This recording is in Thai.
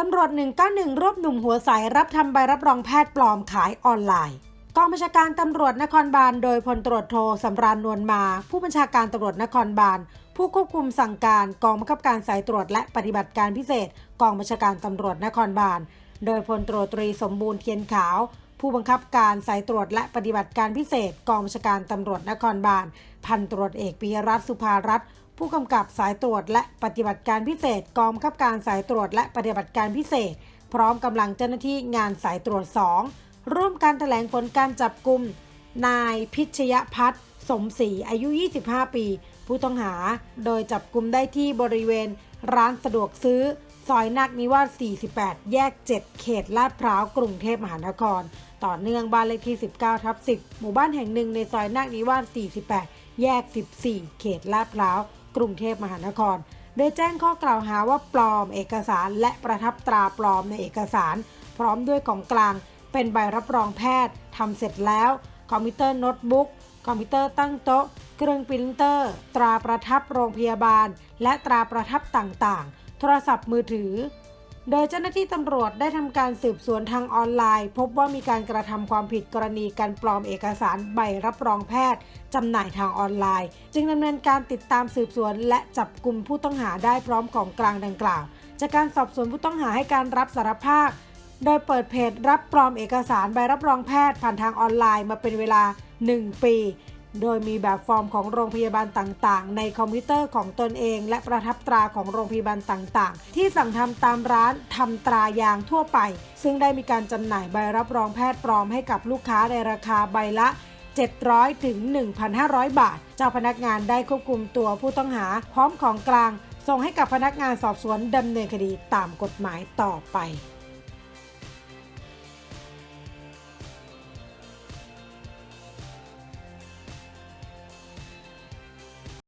ตำรวจ 191 รวบหนุ่มหัวใสรับทำใบรับรองแพทย์ปลอมขายออนไลน์กองบัญชาการตำรวจนครบาล โดยพลตรวจโทสำราญนวลมา ผู้บัญชาการตำรวจนครบาล ผู้ควบคุมสั่งการกองบังคับการสายตรวจและปฏิบัติการพิเศษ กองบัญชาการตำรวจนครบาล โดยพลตรวจตรีสมบูรณ์เทียนขาว ผู้บังคับการสายตรวจและปฏิบัติการพิเศษกองบัญชาการตำรวจนครบาล พันตรวจเอกปิยรัตน์สุภารัตน์ผู้กำกับสายตรวจและปฏิบัติการพิเศษกองบังคับการสายตรวจและปฏิบัติการพิเศษ พร้อมกำลังเจ้าหน้าที่งานสายตรวจ 2 ร่วมการแถลงผลการจับกลุ่มนายพิชยพัฒน์สมศรีอายุ 25 ปี ผู้ต้องหา โดยจับกลุ่มได้ที่บริเวณ ร้านสะดวกซื้อ ซอยนาคนิวาส48 แยก 7 เขตลาดพร้าว กรุงเทพมหานคร ต่อเนื่องบ้านเลขที่ 19ทับ10 หมู่บ้านแห่งหนึ่งในซอยนาคนิวาส48 แยก 14 เขตลาดพร้าว กรุงเทพมหานคร โดยแจ้งข้อกล่าวหาว่าปลอมเอกสารและประทับตราปลอมในเอกสาร พร้อมด้วยของกลาง เป็นใบรับรองแพทย์ทำเสร็จแล้ว คอมพิวเตอร์โน้ตบุ๊กคอมพิวเตอร์ตั้งโต๊ะ เครื่องปรินเตอร์ ตราประทับโรงพยาบาล และตราประทับต่างๆ โทรศัพท์มือถือ โดยเจ้าหน้าที่ตำรวจได้ทำการสืบสวนทางออนไลน์ พบว่ามีการกระทำความผิดกรณีการปลอมเอกสารใบรับรองแพทย์จำหน่ายทางออนไลน์ จึงดำเนินการติดตามสืบสวน และจับกลุ่มผู้ต้องหาได้พร้อมของกลางดังกล่าว จากการสอบสวนผู้ต้องหาให้การรับสารภาพ โดยเปิดเพจรับปลอมเอกสารใบรับรองแพทย์ผ่านทางออนไลน์มาเป็นเวลา 1 ปี โดยมีแบบฟอร์มของโรงพยาบาลต่างๆ ในคอมพิวเตอร์ของตนเอง และประทับตราของโรงพยาบาลต่างๆ ที่สั่งทำตามร้านทำตรายางทั่วไป ซึ่งได้มีการจำหน่ายใบรับรองแพทย์ปลอมให้กับลูกค้าในราคาใบละ 700 ถึง 1,500 บาท เจ้าพนักงานได้ควบคุมตัวผู้ต้องหา พร้อมของกลาง ส่งให้กับพนักงานสอบสวนดำเนินคดีตามกฎหมายต่อไป